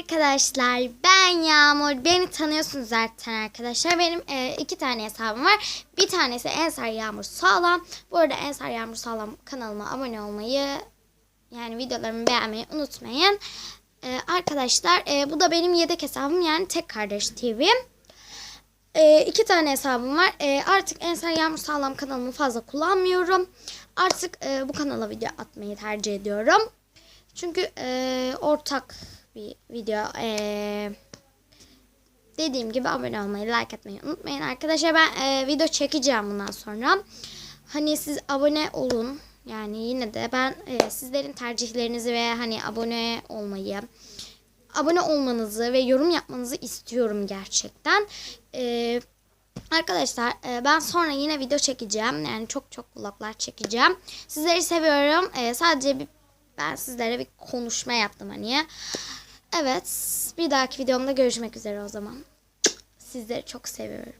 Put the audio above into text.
arkadaşlar ben Yağmur. Beni tanıyorsunuz zaten arkadaşlar. Benim e, iki tane hesabım var. Bir tanesi Ensar Yağmur Sağlam. Bu arada Ensar Yağmur Sağlam kanalıma abone olmayı yani videolarımı beğenmeyi unutmayın. E, arkadaşlar e, bu da benim yedek hesabım yani Tek Kardeş TV. E, iki tane hesabım var. E, artık Ensar Yağmur Sağlam kanalımı fazla kullanmıyorum. Artık e, bu kanala video atmayı tercih ediyorum. Çünkü e, ortak bir video. E, dediğim gibi abone olmayı, like etmeyi unutmayın arkadaşlar. Ben e, video çekeceğim bundan sonra. Hani siz abone olun. Yani yine de ben e, sizlerin tercihlerinizi ve hani abone olmayı, abone olmanızı ve yorum yapmanızı istiyorum gerçekten. E, arkadaşlar e, ben sonra yine video çekeceğim. Yani çok çok vloglar çekeceğim. Sizleri seviyorum. E, sadece bir ben sizlere bir konuşma yaptım hani. Evet, bir dahaki videomda görüşmek üzere o zaman. Sizleri çok seviyorum.